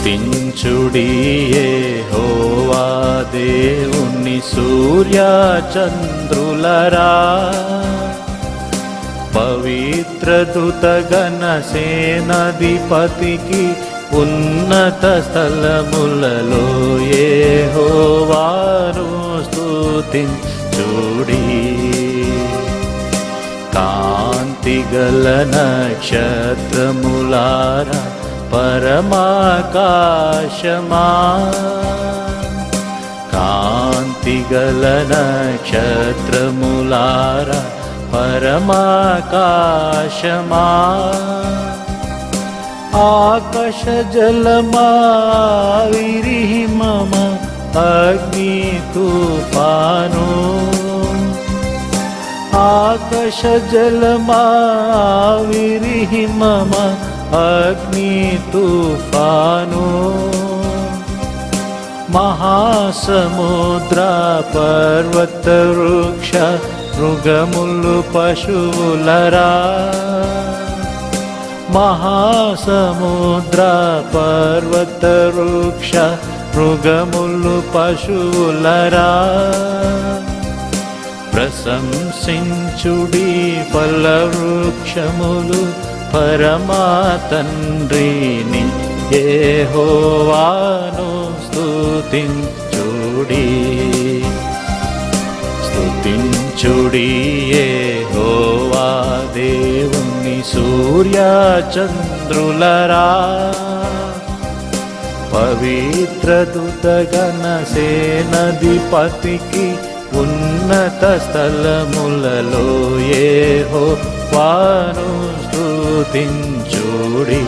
స్తుతించుడి హోవా దేవుని సూర్య చంద్రులరా పవిత్ర దుతగణ సేనాధిపతికి ఉన్నత స్థలములలో ఏ హోవాను స్తుతించుడి. కాంతిగల నక్షత్రములారా परमाकाशमा। कान्तिगलनक्षत्रमुलार। परमाकाशमा। आकश जल मम अग्नि तु पानो मम జలమా విరిహిమమ అగ్ని తుఫాను మహాసముద్ర పర్వత వృక్ష మృగములు పశువులరా మహాసముద్ర పర్వత వృక్ష మృగములు పశువులరా ప్రశంసించుడి ఫల వృక్షములు పరమా తండ్రిని ఏ హోవాను స్తుతించుడి. స్తుతించుడి ఏ హోవా దేవుని సూర్య చంద్రులరా పవిత్ర దుతగణ సేనధిపతికి ఉన్నత స్థలములలో ఏ హో వాను స్తుతించుడి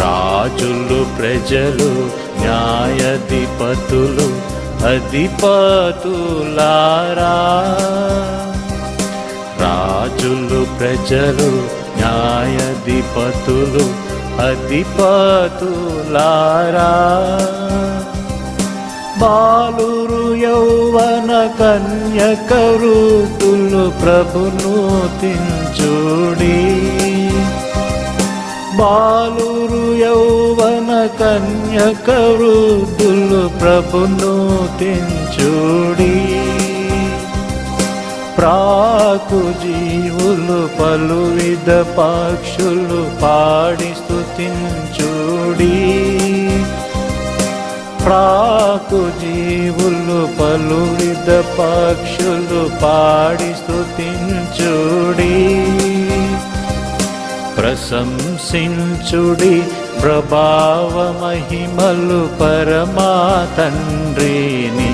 రాజులు ప్రజలు న్యాయధిపతులు అధిపతులారా. రాజులు ప్రజలు న్యాయధిపతులు అధిపతులారా. బాలురు కన్య కన్యకరుతులు ప్రభును తించుడి. బాలురు యౌవన కన్యకరుతులు ప్రభును తించుడి. ప్రాకు జీవులు పలు విధ పక్షులు పాడి ప్రా ప్రాకు జీవులు పలు విధ పక్షులు పాడి స్థుతించుడి ప్రశంసించుడి ప్రభావ మహిమలు పరమా తండ్రిని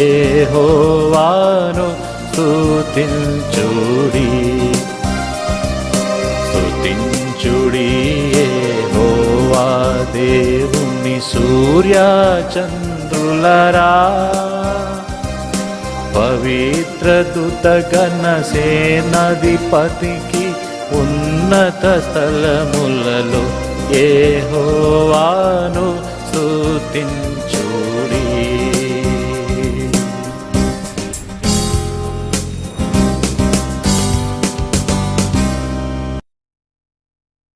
ఏ హోవాను స్థుతించుడి స్థుతించుడి ఏ హోవా దేవుని సూర్యాచంద్ర చంద్రులరా పవిత్ర దుతగణ సేనాధిపతికి ఉన్నత స్థలములలో ఏ హోవాను స్తుతించుడి